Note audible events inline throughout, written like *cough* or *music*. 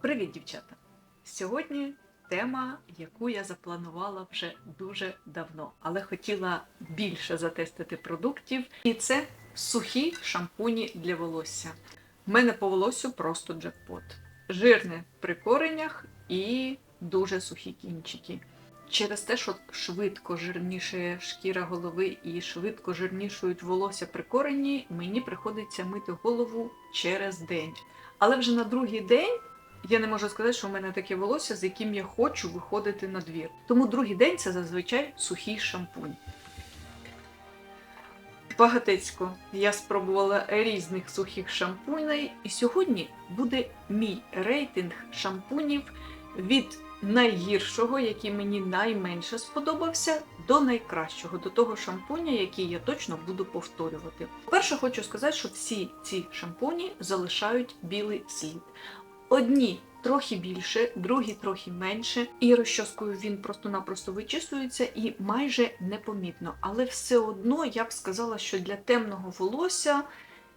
Привіт, дівчата! Сьогодні тема, яку я запланувала вже дуже давно, але хотіла більше затестити продуктів. І це сухі шампуні для волосся. У мене по волосю просто джекпот. Жирне при коренях і дуже сухі кінчики. Через те, що швидко жирнішає шкіра голови і швидко жирнішують волосся при корені, мені приходиться мити голову через день. Але вже на другий день я не можу сказати, що в мене таке волосся, з яким я хочу виходити на двір. Тому другий день це зазвичай сухий шампунь. Багатецько я спробувала різних сухих шампуней, і сьогодні буде мій рейтинг шампунів від найгіршого, який мені найменше сподобався, до найкращого, до того шампуня, який я точно буду повторювати. Перше, хочу сказати, що всі ці шампуні залишають білий слід. Одні трохи більше, другі трохи менше, і розчоскою він просто-напросто вичісується і майже непомітно. Але все одно я б сказала, що для темного волосся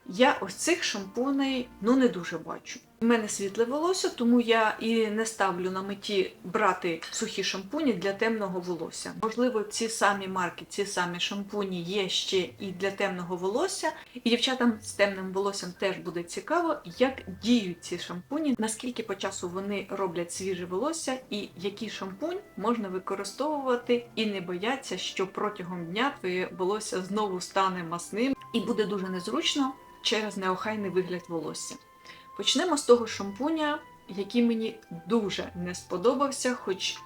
я ось цих шампуней ну не дуже бачу. У мене світле волосся, тому я і не ставлю на меті брати сухі шампуні для темного волосся. Можливо, ці самі марки, ці самі шампуні є ще і для темного волосся. І дівчатам з темним волоссям теж буде цікаво, як діють ці шампуні, наскільки по часу вони роблять свіже волосся, і який шампунь можна використовувати і не бояться, що протягом дня твоє волосся знову стане масним і буде дуже незручно через неохайний вигляд волосся. Почнемо з того шампуня, який мені дуже не сподобався, хоч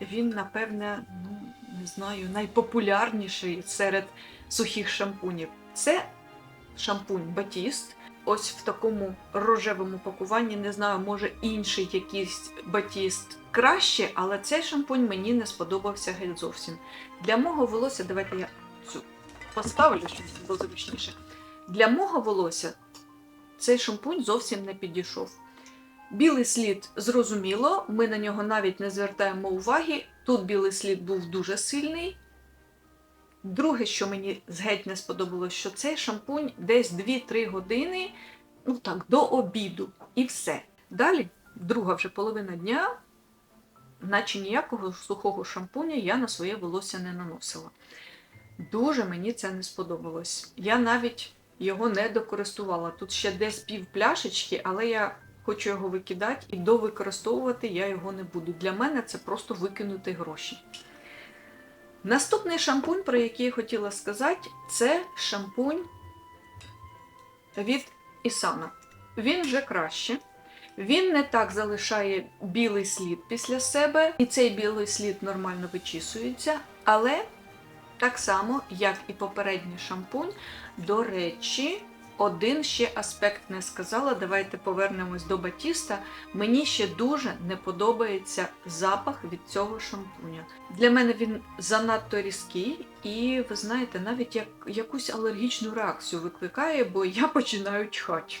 він, напевне, ну, не знаю, найпопулярніший серед сухих шампунів. Це шампунь Батіст. Ось в такому рожевому пакуванні, не знаю, може інший якийсь батіст краще, але цей шампунь мені не сподобався геть зовсім. Для мого волосся, давайте я цю поставлю, щоб було зручніше. Для мого волосся цей шампунь зовсім не підійшов. Білий слід зрозуміло, ми на нього навіть не звертаємо уваги. Тут білий слід був дуже сильний. Друге, що мені геть не сподобалось, що цей шампунь десь 2-3 години, ну так, до обіду, і все. Далі, друга вже половина дня, наче ніякого сухого шампуня я на своє волосся не наносила. Дуже мені це не сподобалось. Я навіть його не докористувала. Тут ще десь пів пляшечки, але я хочу його викидати і довикористовувати я його не буду. Для мене це просто викинути гроші. Наступний шампунь, про який я хотіла сказати, це шампунь від Ісана. Він вже краще. Він не так залишає білий слід після себе, і цей білий слід нормально вичісується, але так само, як і попередній шампунь, до речі, один ще аспект не сказала. Давайте повернемось до Батіста. Мені ще дуже не подобається запах від цього шампуня. Для мене він занадто різкий, і ви знаєте, навіть як якусь алергічну реакцію викликає, бо я *laughs* починаю чхати.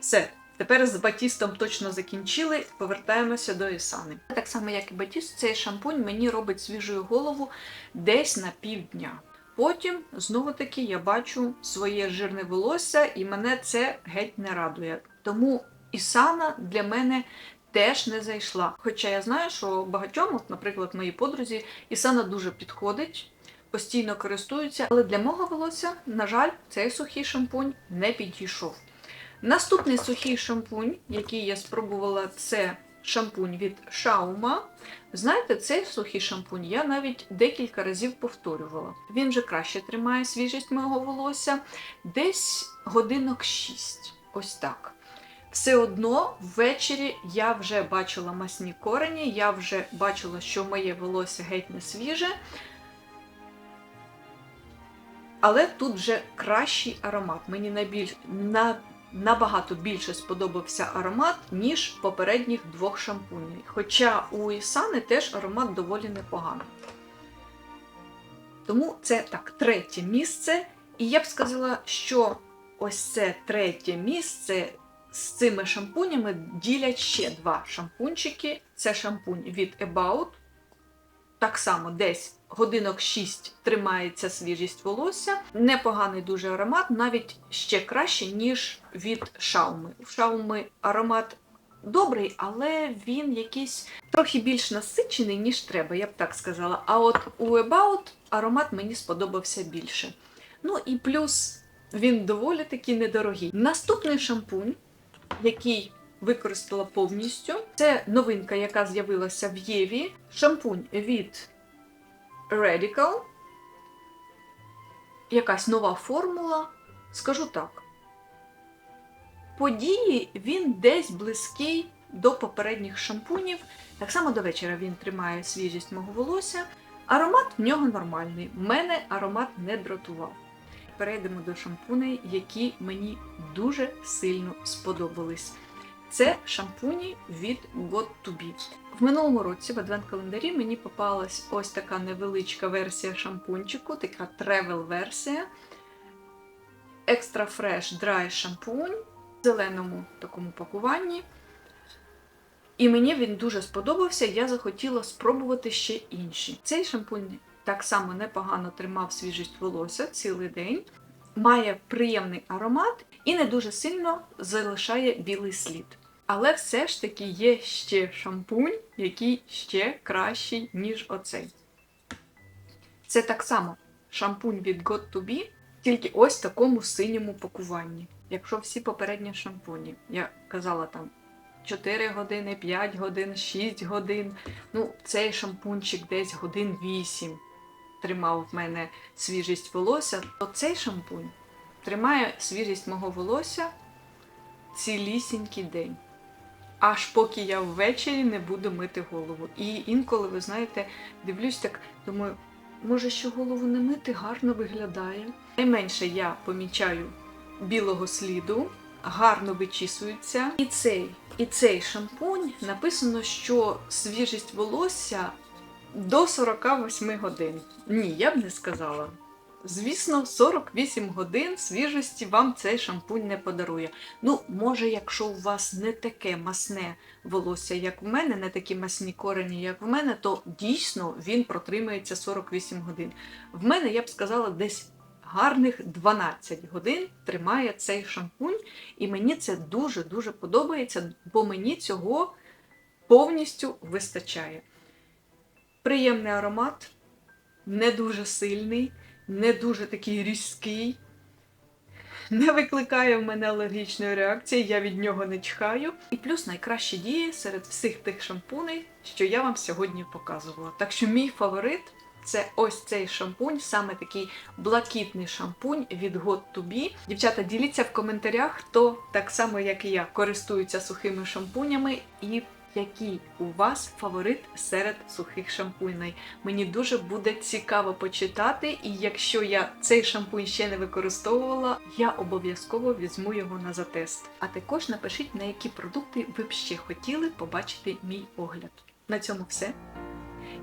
Все. Тепер з Батістом точно закінчили, повертаємося до Ісани. Так само, як і Батіст, цей шампунь мені робить свіжою голову десь на півдня. Потім, знову-таки, я бачу своє жирне волосся, і мене це геть не радує. Тому Ісана для мене теж не зайшла. Хоча я знаю, що багатьом, от, наприклад, моїй подрузі, Ісана дуже підходить, постійно користуються, але для мого волосся, на жаль, цей сухий шампунь не підійшов. Наступний сухий шампунь, який я спробувала, це шампунь від Шаума. Знаєте, цей сухий шампунь я навіть декілька разів повторювала. Він вже краще тримає свіжість мого волосся, десь годинок 6. Ось так. Все одно ввечері я вже бачила масні корені, я вже бачила, що моє волосся геть не свіже. Але тут вже кращий аромат. Мені найбільш на набагато більше сподобався аромат, ніж попередніх двох шампунів. Хоча у Ісани теж аромат доволі непоганий. Тому це так, третє місце. І я б сказала, що ось це третє місце з цими шампунями ділять ще два шампунчики. Це шампунь від About. Так само десь годинок 6 тримається свіжість волосся. Непоганий дуже аромат, навіть ще краще, ніж від шауми. У шауми аромат добрий, але він якийсь трохи більш насичений, ніж треба, я б так сказала. А от у About аромат мені сподобався більше. Ну і плюс він доволі таки недорогий. Наступний шампунь, який використала повністю, це новинка, яка з'явилася в Єві. Шампунь від Radical. Якась нова формула. Скажу так. По дії він десь близький до попередніх шампунів. Так само до вечора він тримає свіжість мого волосся. Аромат в нього нормальний. Мене аромат не дратував. Перейдемо до шампуней, які мені дуже сильно сподобались. Це шампуні від Got to Be. В минулому році в адвент-календарі мені попалась ось така невеличка версія шампунчику, така тревел-версія. Extra Fresh Dry шампунь в зеленому такому пакуванні. І мені він дуже сподобався, я захотіла спробувати ще інші. Цей шампунь так само непогано тримав свіжість волосся цілий день, має приємний аромат і не дуже сильно залишає білий слід. Але все ж таки є ще шампунь, який ще кращий, ніж оцей. Це так само шампунь від Got to Be, тільки ось в такому синьому пакуванні. Якщо всі попередні шампуні, я казала там 4 години, 5 годин, 6 годин. Ну, цей шампунчик десь годин 8 тримав в мене свіжість волосся, то цей шампунь тримає свіжість мого волосся цілісінький день. Аж поки я ввечері не буду мити голову. І інколи, ви знаєте, дивлюсь так, думаю, може, що голову не мити гарно виглядає. Найменше я помічаю білого сліду, гарно вичісується. І цей, і цей шампунь написано, що свіжість волосся до 48 годин. Ні, я б не сказала. Звісно, 48 годин свіжості вам цей шампунь не подарує. Ну, може, якщо у вас не таке масне волосся, як в мене, не такі масні корені, як в мене, то дійсно він протримається 48 годин. В мене, я б сказала, десь гарних 12 годин тримає цей шампунь, і мені це дуже-дуже подобається, бо мені цього повністю вистачає. Приємний аромат, не дуже сильний, не дуже такий різкий. Не викликає в мене алергічної реакції, я від нього не чхаю. І плюс найкращі дії серед всіх тих шампуней, що я вам сьогодні показувала. Так що мій фаворит це ось цей шампунь, саме такий блакитний шампунь від Got to Be. Дівчата, діліться в коментарях, хто так само, як і я, користується сухими шампунями і який у вас фаворит серед сухих шампуней. Мені дуже буде цікаво почитати, і якщо я цей шампунь ще не використовувала, я обов'язково візьму його на затест. А також напишіть, на які продукти ви б ще хотіли побачити мій огляд. На цьому все.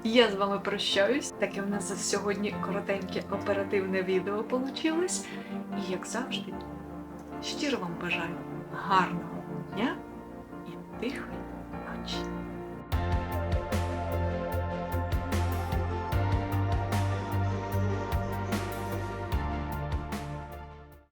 Я з вами прощаюсь. Таке в нас сьогодні коротеньке оперативне відео вийшло. І як завжди, щиро вам бажаю гарного дня і тихої much.